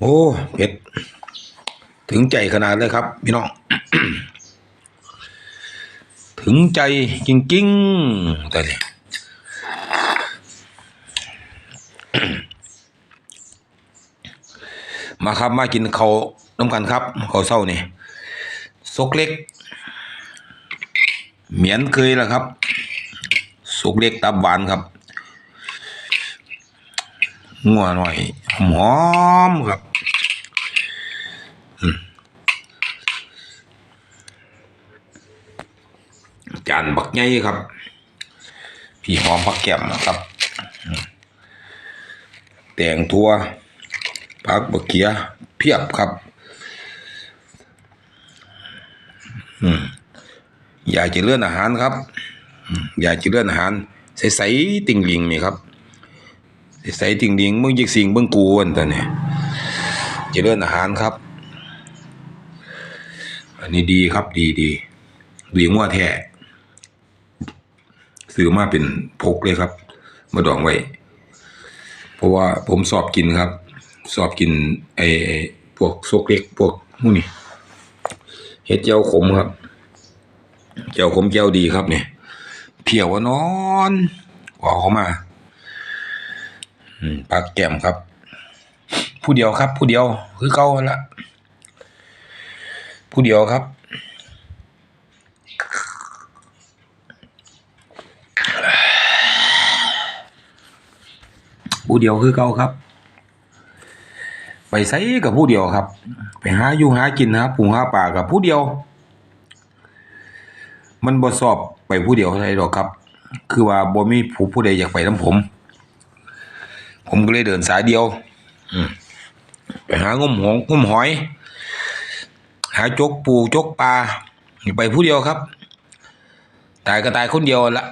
โอ้เผ็ด ถึงใจขนาดเลยครับ พี่น้อง ถึงใจจริงๆแต่เนี่ยมาครับมากินเขาวน้ำกันครับเขาวเศร้านี่ซกเล็ก เหมียนเคยแล้วครับซกเล็กตับหวานครับงัวหน่อย หอมครับอืมจานบักใหญ่ครับ พี่หอมผักแก้มนะครับ แตงทั่วผักบะเขียเพียบครับอืมอยากจะเลื่อนอาหารครับอืมอยากจะเลื่อนอาหารใสๆติ่งลิงนี่ครับ ใส่ติ่งดิงมึงยิกสิงเบิ่งกูวันตอนนี้เจริญอาหารครับ อันนี้ดีครับดีดีดีงัวแท้ซื้อมาเป็นพกเลยครับ มาดองไว้ เพราะว่าผมสอบกินครับ สอบกินไอ้พวกโซกเล็กพวกมูนี่เฮ็ดเจียวขมครับเจียวขมเจียวดีครับเนี่ยเพียวว่านอนออกเขามา อืมปลาแก้มครับ ผู้เดียวครับ ผู้เดียว คือเกาละผู้เดียวครับผู้เดียวคือเกาครับ ไปไสกับผู้เดียวครับ ไปหาอยู่หากินหาปูหาปลากับผู้เดียว มันบ่สอบไปผู้เดียวเท่หรอกครับ คือว่าบ่มีผู้ผู้ใดอยากไปนํผม ผมก็เลยเดินสายเดียวไปหางมหงงมหอย หาจกปูจกปลาไปผู้เดียวครับ ตายก็ตายคนเดียวละ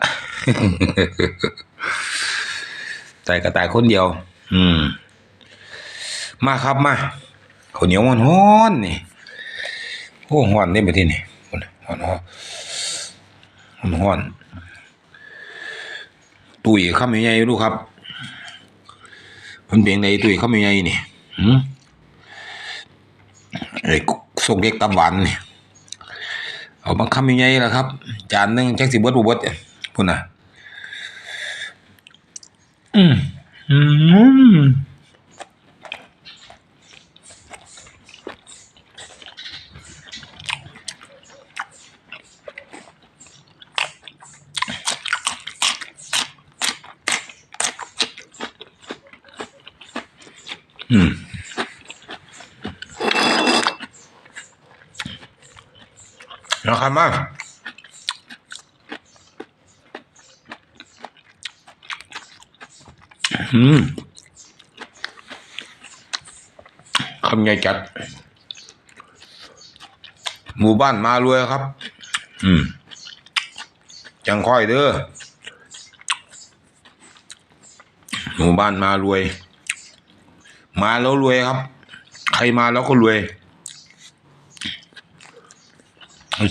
ตายก็ตายคนเดียว อืม มาครับมาข้าวเหนียวมันฮ้อนนี่โอ้ฮ้อนได้ไปที่นี่ฮ้อนฮ้อนฮ้อนฮ้อนตุ๋ยข้ามใหญ่ๆดูครับ มันเพียงในตุ้ยเขาไม่ไงนี่ไอ้ส่งเด็กตับหวานนี่เอามาคำยังไงล่ะครับ จานหนึ่งจักสิเบิดบ่เบิดพุ่นน่ะ อืมอืม อืมนะครับมาอืมคำใหญ่จัด หมู่บ้านมารวยครับ อืม จังค่อยเด้อ หมู่บ้านมารวย มาแล้วรวยครับ ใครมาแล้วก็รวย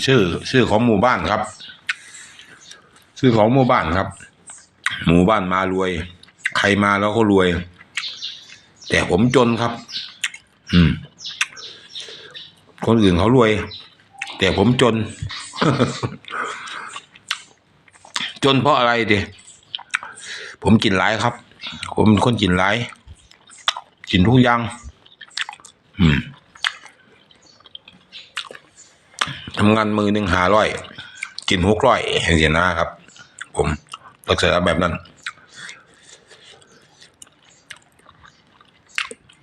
ชื่อชื่อของหมู่บ้านครับ ชื่อของหมู่บ้านครับ หมู่บ้านมารวย ใครมาแล้วก็รวย แต่ผมจนครับ อืม คนอื่นเขารวย แต่ผมจน จนเพราะอะไรดิผมกินหลายครับ ผมเป็นคนกินหลาย กินทุกอย่าง อืมทำงานมือหนึ่งหาร้อย กินหกร้อยเห็นเสียน้าครับ ผมลักษณะแบบนั้น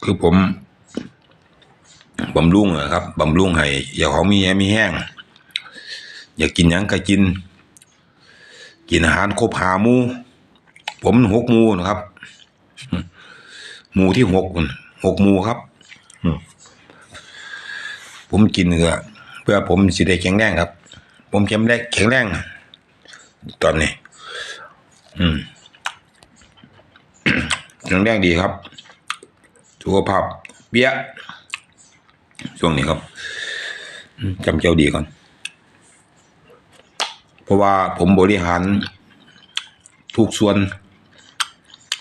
คือผมบำรุงอะครับบำรุงให้อย่าของมีแห้มีแห้ง อยากกินยังก็กิน กินอาหารครบหามู ผมหกมูนะครับ หมูที่หกนั่นหกหมูครับอืมผมกินเพื่อเพื่อผมสิได้แข็งแรงครับ ผมแข็งแรงแข็งแรงตอนนี้ อืมแข็งแรงดีครับสุขภาพเบี้ยช่วงนี้ครับอืมจำเจ้าดีก่อน เพราะว่าผมบริหารทุกส่วน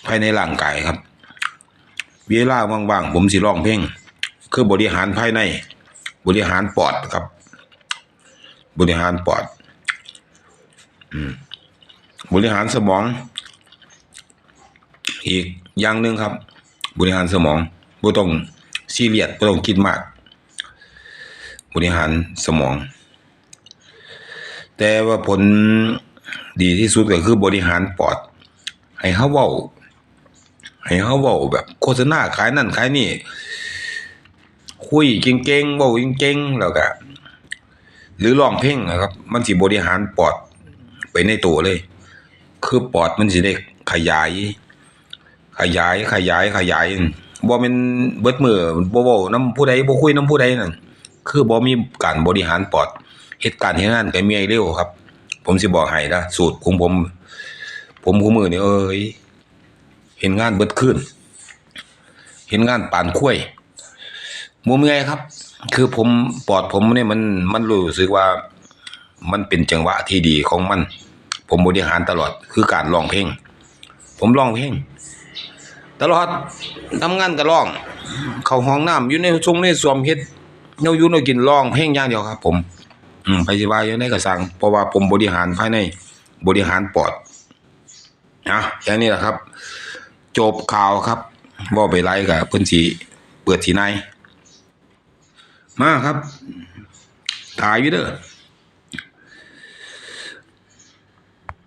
ภายในร่างกายครับ เวลาว่างๆผมสิร้องเพลงคือบริหารภายใน บริหารปอดครับ บริหารปอดบริหารสมอง อีกอย่างหนึ่งครับ บริหารสมองบ่ต้องซีเรียสบ่ต้องคิดมาก บริหารสมอง แต่ว่าผลดีที่สุดก็คือบริหารปอด ให้เฮาเว้า ให้เฮาเว้าแบบโฆษณาขายนั่นขายนี่ คุยเก่งๆเว้าเก่งๆแล้วก็หรือร้องเพลงนะครับ มันสิบริหารปอดไปในตัวเลย คือปอดมันสิได้ขยาย ขยายขยายขยายบ่แม่นเบิดมือบ่เว้านำผู้ใดบ่คุยน้ำผู้ใดนั่นคือบ่มีการบริหารปอดเฮ็ดการเฮ็ดงานก็เมียเร็วครับ ผมสิบอกให้นะสูตรของผม ผมคู่มือนี่เอ้ย เห็นงานเบิดคืนเห็นงานปานคุ้ยบ่เมื่อยครับ คือผมปอดผมเนี่ยมันมันรู้สึกว่ามันเป็นจังหวะที่ดีของมัน ผมบริหารตลอดคือการร้องเพลง ผมร้องเพลงตลอดทำงานก็ร้อง เข้าห้องน้ำอยู่ในทรงในสวมเฮ็ดเนาอยู่เนากินร้องเพลงอย่างเดียวครับ ผมอืมไปสิว่าอย่างไดก็สั่งเพราะว่าผมบริหารภายในบริหารปอดอะแค่นี้แหละครับ จบข่าวครับว่าไปไล่กับเพิ่นสีเปิดที่ไหนมาครับถ่ายอยู่เด้อ